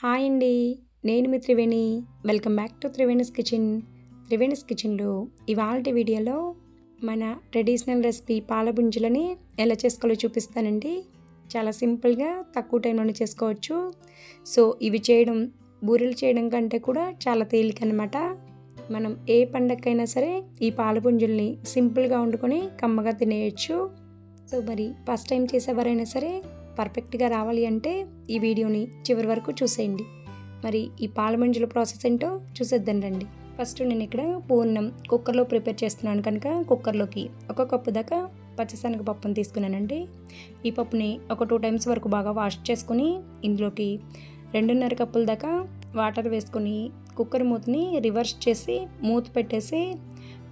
Hi అండి నేను మీ Triveni. Welcome back to Triveni's kitchen Triveni's కిచెన్లో ఇవాళ వీడియోలో మన ట్రెడిషనల్ రెసిపీ పాలబుంజులని ఎలా చేసుకోవాలో చూపిస్తానండి. చాలా సింపుల్గా తక్కువ టైంలోనే చేసుకోవచ్చు. సో ఇవి చేయడం బూరెలు చేయడం కంటే కూడా చాలా తేలిక అనమాట మనం ఏ పండగకైనా సరే ఈ పాలపుంజుల్ని సింపుల్గా వండుకొని కమ్మగా తినేయచ్చు. సో మరి ఫస్ట్ టైం చేసేవారైనా సరే పర్ఫెక్ట్గా రావాలి అంటే ఈ వీడియోని చివరి వరకు చూసేయండి. మరి ఈ పాలమంజుల ప్రాసెస్ ఏంటో చూసేద్దాం రండి. ఫస్ట్ నేను ఇక్కడ పూర్ణం కుక్కర్లో ప్రిపేర్ చేస్తున్నాను కనుక కుక్కర్లోకి ఒక కప్పు దాకా పచ్చిశనగ పప్పును తీసుకున్నానండి. ఈ పప్పుని ఒక టూ టైమ్స్ వరకు బాగా వాష్ చేసుకుని ఇందులోకి రెండున్నర కప్పుల దాకా వాటర్ వేసుకొని కుక్కర్ మూతని రివర్స్ చేసి మూత పెట్టేసి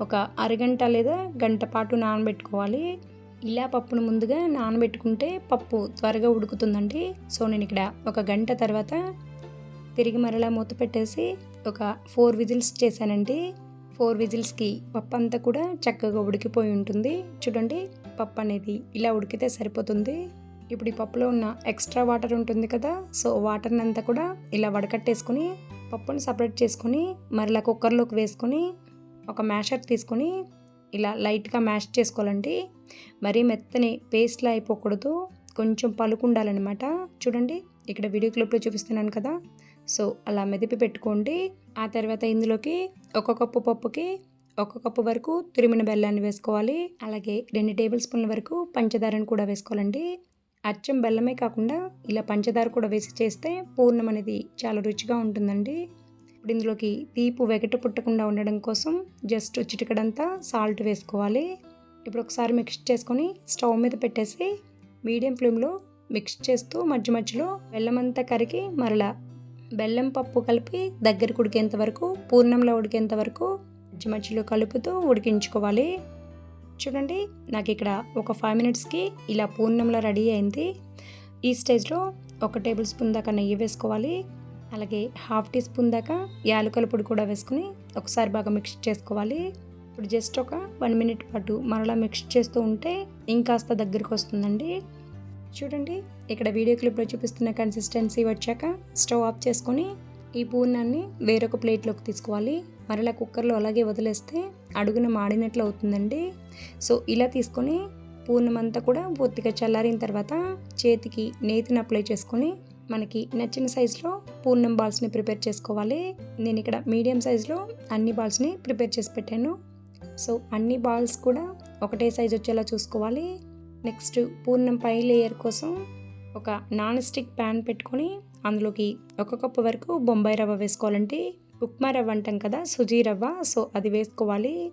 ఒక అరగంట లేదా గంట పాటు నానబెట్టుకోవాలి. ఇలా పప్పును ముందుగా నానబెట్టుకుంటే పప్పు త్వరగా ఉడుకుతుందండి. సో నేను ఇక్కడ ఒక గంట తర్వాత తిరిగి మరలా మూత పెట్టేసి ఒక ఫోర్ విజిల్స్ చేశానండి. ఫోర్ విజిల్స్కి పప్పు అంతా కూడా చక్కగా ఉడికిపోయి ఉంటుంది. చూడండి పప్పు అనేది ఇలా ఉడికితే సరిపోతుంది. ఇప్పుడు ఈ పప్పులో ఉన్న ఎక్స్ట్రా వాటర్ ఉంటుంది కదా సో వాటర్ని అంతా కూడా ఇలా వడకట్టేసుకొని పప్పుని సపరేట్ చేసుకొని మరలా కుక్కర్లోకి వేసుకొని ఒక మ్యాషర్ తీసుకొని ఇలా లైట్గా మ్యాష్ చేసుకోవాలండి మరీ మెత్తని పేస్ట్లా అయిపోకూడదు. కొంచెం పలుకుండాలన్నమాట. చూడండి ఇక్కడ వీడియో క్లిప్లో చూపిస్తున్నాను కదా. సో అలా మెదిపి పెట్టుకోండి. ఆ తర్వాత ఇందులోకి ఒక కప్పు పప్పుకి ఒక కప్పు వరకు తురిమిన బెల్లాన్ని వేసుకోవాలి. అలాగే రెండు టేబుల్ స్పూన్ల వరకు పంచదారని కూడా వేసుకోవాలండి. అచ్చం బెల్లమే కాకుండా ఇలా పంచదార కూడా వేసి చేస్తే పూర్ణం అనేది చాలా రుచిగా ఉంటుందండి. ఇప్పుడు ఇందులోకి తీపు వెగట పుట్టకుండా ఉండడం కోసం జస్ట్ చిటికడంతా సాల్ట్ వేసుకోవాలి. ఇప్పుడు ఒకసారి మిక్స్ చేసుకొని స్టవ్ మీద పెట్టేసి మీడియం ఫ్లేమ్లో మిక్స్ చేస్తూ మధ్య మధ్యలో బెల్లం అంతా కరిగి మరలా బెల్లం పప్పు కలిపి దగ్గరకు ఉడికేంత వరకు పూర్ణంలో ఉడికేంత వరకు మధ్య మధ్యలో కలుపుతూ ఉడికించుకోవాలి. చూడండి నాకు ఇక్కడ ఒక ఫైవ్ మినిట్స్కి ఇలా పూర్ణంలో రెడీ అయింది. ఈ స్టేజ్లో ఒక టేబుల్ స్పూన్ దాకా నెయ్యి వేసుకోవాలి. అలాగే హాఫ్ టీ స్పూన్ దాకా యాలకుల పొడి కూడా వేసుకుని ఒకసారి బాగా మిక్స్ చేసుకోవాలి. ఇప్పుడు జస్ట్ ఒక వన్ మినిట్ పాటు మరలా మిక్స్ చేస్తూ ఉంటే ఇంకాస్త దగ్గరికి వస్తుందండి. చూడండి ఇక్కడ వీడియో క్లిప్లో చూపిస్తున్న కన్సిస్టెన్సీ వచ్చాక స్టవ్ ఆఫ్ చేసుకొని ఈ పూర్ణాన్ని వేరొక ప్లేట్లోకి తీసుకోవాలి. మరలా కుక్కర్లో అలాగే వదిలేస్తే అడుగున మాడినట్లు అవుతుందండి. సో ఇలా తీసుకొని పూర్ణం అంతా కూడా పూర్తిగా చల్లారిన తర్వాత చేతికి నేతిని అప్లై చేసుకొని మనకి నచ్చిన సైజులో పూర్ణం బాల్స్ని ప్రిపేర్ చేసుకోవాలి. నేను ఇక్కడ మీడియం సైజులో అన్ని బాల్స్ని ప్రిపేర్ చేసి పెట్టాను. సో అన్ని బాల్స్ కూడా ఒకటే సైజ్ వచ్చేలా చూసుకోవాలి. నెక్స్ట్ పూర్ణం పై లేయర్ కోసం ఒక నాన్ స్టిక్ ప్యాన్ పెట్టుకొని అందులోకి ఒక కప్పు వరకు బొంబాయి రవ్వ వేసుకోవాలంటే ఉప్మా రవ్వ అంటాం కదా సుజీ రవ్వ. సో అది వేసుకోవాలి.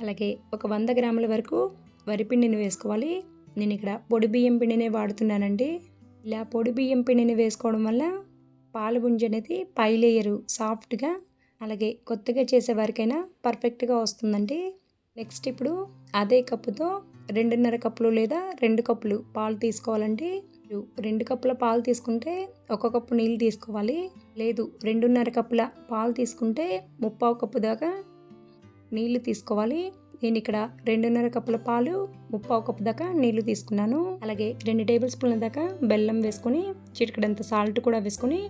అలాగే ఒక వంద గ్రాముల వరకు వరిపిండిని వేసుకోవాలి. నేను ఇక్కడ పొడి బియ్యం పిండినే వాడుతున్నానండి. ఇలా పొడి బియ్యం పిండిని వేసుకోవడం వల్ల పాలు గుంజ అనేది పై లేయరు సాఫ్ట్గా. అలాగే కొత్తగా చేసే వారికైనా పర్ఫెక్ట్గా వస్తుందండి. నెక్స్ట్ ఇప్పుడు అదే కప్పుతో రెండున్నర కప్పులు లేదా రెండు కప్పులు పాలు తీసుకోవాలండి. రెండు కప్పుల పాలు తీసుకుంటే ఒక కప్పు నీళ్ళు తీసుకోవాలి. లేదు రెండున్నర కప్పుల పాలు తీసుకుంటే ముప్పావు కప్పు దాకా నీళ్ళు తీసుకోవాలి. నేను ఇక్కడ రెండున్నర కప్పుల పాలు ముప్పావు కప్పు దాకా నీళ్ళు తీసుకున్నాను. అలాగే రెండు టేబుల్ స్పూన్ల దాకా బెల్లం వేసుకొని చిటికడంత సాల్ట్ కూడా వేసుకొని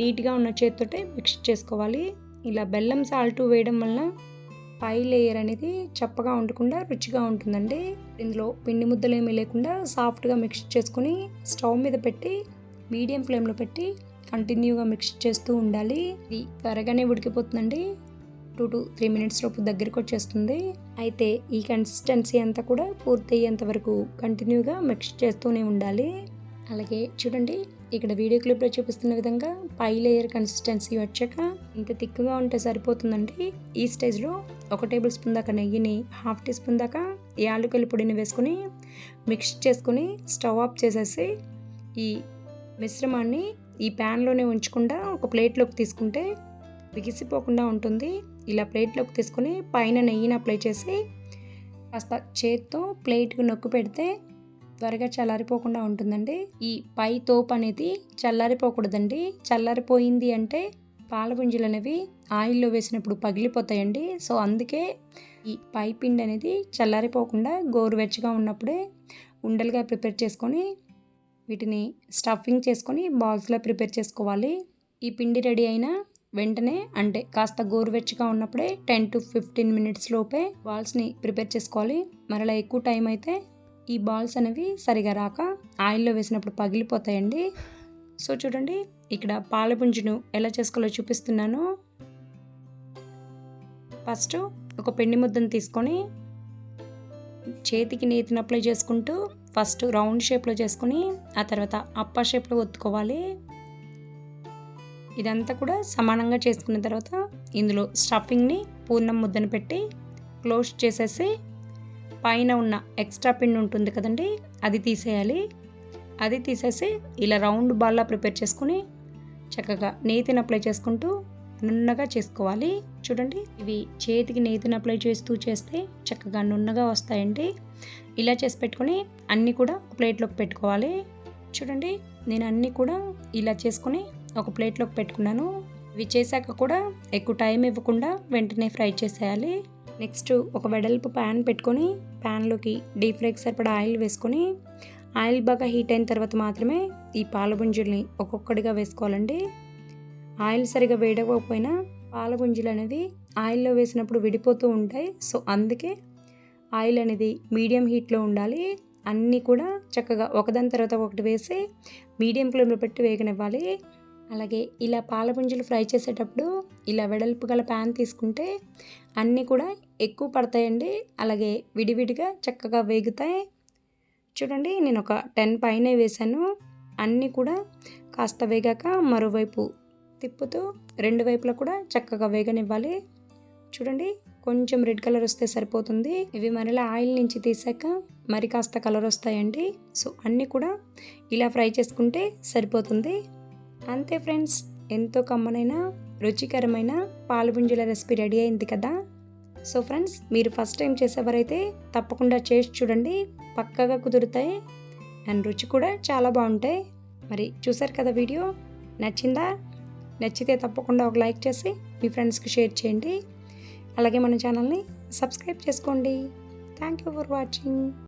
నీట్గా ఉన్న చేతితోటే మిక్స్ చేసుకోవాలి. ఇలా బెల్లం సాల్ట్ వేయడం వల్ల పై లేయర్ అనేది చప్పగా ఉండకుండా రుచిగా ఉంటుందండి. ఇందులో పిండి ముద్దలు ఏమీ లేకుండా సాఫ్ట్గా మిక్స్ చేసుకొని స్టవ్ మీద పెట్టి మీడియం ఫ్లేమ్లో పెట్టి కంటిన్యూగా మిక్స్ చేస్తూ ఉండాలి. ఇది త్వరగానే ఉడికిపోతుందండి. టూ టు త్రీ మినిట్స్ లోపు దగ్గరికి వచ్చేస్తుంది. అయితే ఈ కన్సిస్టెన్సీ అంతా కూడా పూర్తి అయ్యేంత వరకు కంటిన్యూగా మిక్స్ చేస్తూనే ఉండాలి. అలాగే చూడండి ఇక్కడ వీడియో క్లిప్లో చూపిస్తున్న విధంగా పై లేయర్ కన్సిస్టెన్సీ వచ్చాక ఇంత థిక్గా ఉంటే సరిపోతుందండి. ఈ స్టేజ్లో ఒక టేబుల్ స్పూన్ దాకా నెయ్యిని హాఫ్ టీ స్పూన్ దాకా యాలుకల పొడిని వేసుకొని మిక్స్ చేసుకుని స్టవ్ ఆఫ్ చేసేసి ఈ మిశ్రమాన్ని ఈ ప్యాన్లోనే ఉంచకుండా ఒక ప్లేట్లోకి తీసుకుంటే బిగిసిపోకుండా ఉంటుంది. ఇలా ప్లేట్లోకి తీసుకొని పైన నెయ్యిని అప్లై చేసి కాస్త చేత్తో ప్లేట్కి నొక్కు పెడితే త్వరగా చల్లారిపోకుండా ఉంటుందండి. ఈ పై తోపు అనేది చల్లారిపోకూడదండి. చల్లారిపోయింది అంటే పాల పుంజులు అనేవి ఆయిల్లో వేసినప్పుడు పగిలిపోతాయండి. సో అందుకే ఈ పై పిండి అనేది చల్లారిపోకుండా గోరువెచ్చగా ఉన్నప్పుడే ఉండలుగా ప్రిపేర్ చేసుకొని వీటిని స్టఫింగ్ చేసుకొని బాల్స్లో ప్రిపేర్ చేసుకోవాలి. ఈ పిండి రెడీ అయిన వెంటనే అంటే కాస్త గోరువెచ్చగా ఉన్నప్పుడే టెన్ టు ఫిఫ్టీన్ మినిట్స్ లోపే బాల్స్ని ప్రిపేర్ చేసుకోవాలి. మరలా ఎక్కువ టైం అయితే ఈ బాల్స్ అనేవి సరిగా రాక ఆయిల్లో వేసినప్పుడు పగిలిపోతాయండి. సో చూడండి ఇక్కడ పాల పుంజును ఎలా చేసుకోవాలో చూపిస్తున్నాను. ఫస్ట్ ఒక పిండి ముద్దను తీసుకొని చేతికి నేతిని అప్లై చేసుకుంటూ ఫస్ట్ రౌండ్ షేప్లో చేసుకొని ఆ తర్వాత అప్ప షేప్లో ఒత్తుకోవాలి. ఇదంతా కూడా సమానంగా చేసుకున్న తర్వాత ఇందులో స్టఫింగ్ని పూర్ణం ముద్దను పెట్టి క్లోజ్ చేసేసి పైన ఉన్న ఎక్స్ట్రా పిండి ఉంటుంది కదండి అది తీసేయాలి. అది తీసేసి ఇలా రౌండ్ బాల్లా ప్రిపేర్ చేసుకుని చక్కగా నేతిని అప్లై చేసుకుంటూ నున్నగా చేసుకోవాలి. చూడండి ఇవి చేతికి నేతిని అప్లై చేస్తూ చేస్తే చక్కగా నున్నగా వస్తాయండి. ఇలా చేసి పెట్టుకొని అన్నీ కూడా ప్లేట్లోకి పెట్టుకోవాలి. చూడండి నేను అన్నీ కూడా ఇలా చేసుకొని ఒక ప్లేట్లోకి పెట్టుకున్నాను. ఇవి చేశాక కూడా ఎక్కువ టైం ఇవ్వకుండా వెంటనే ఫ్రై చేసేయాలి. నెక్స్ట్ ఒక వెడల్పు ప్యాన్ పెట్టుకొని ప్యాన్లోకి డీప్ ఫ్రైకి సరిపడా ఆయిల్ వేసుకొని ఆయిల్ బాగా హీట్ అయిన తర్వాత మాత్రమే ఈ పాలగుంజుల్ని ఒక్కొక్కటిగా వేసుకోవాలండి. ఆయిల్ సరిగా వేడకపోయినా పాలగుంజులు అనేది ఆయిల్లో వేసినప్పుడు విడిపోతూ ఉంటాయి. సో అందుకే ఆయిల్ అనేది మీడియం హీట్లో ఉండాలి. అన్నీ కూడా చక్కగా ఒకదాని తర్వాత ఒకటి వేసి మీడియం ఫ్లేమ్లో పెట్టి వేగనివ్వాలి. అలాగే ఇలా పాల పుంజులు ఫ్రై చేసేటప్పుడు ఇలా వెడల్పు గల ప్యాన్ తీసుకుంటే అన్నీ కూడా ఎక్కువ పడతాయండి. అలాగే విడివిడిగా చక్కగా వేగుతాయి. చూడండి నేను ఒక టెన్ పైన వేసాను అన్నీ కూడా కాస్త వేగాక మరోవైపు తిప్పుతూ రెండు వైపులా కూడా చక్కగా వేగనివ్వాలి. చూడండి కొంచెం రెడ్ కలర్ వస్తే సరిపోతుంది. ఇవి మరలా ఆయిల్ నుంచి తీసాక మరి కాస్త కలర్ వస్తాయండి. సో అన్నీ కూడా ఇలా ఫ్రై చేసుకుంటే సరిపోతుంది. అంతే ఫ్రెండ్స్ ఎంతో కమ్మనైన రుచికరమైన పాలుపుంజుల రెసిపీ రెడీ అయింది కదా? సో ఫ్రెండ్స్ మీరు ఫస్ట్ టైం చేసేవారైతే తప్పకుండా చేసి చూడండి పక్కగా కుదురుతాయి. అండ్ రుచి కూడా చాలా బాగుంటాయి. మరి చూసారు కదా వీడియో? నచ్చిందా? నచ్చితే తప్పకుండా ఒక లైక్ చేసి మీ ఫ్రెండ్స్కి షేర్ చేయండి. అలాగే మన ఛానల్ని సబ్స్క్రైబ్ చేసుకోండి. Thank you for watching.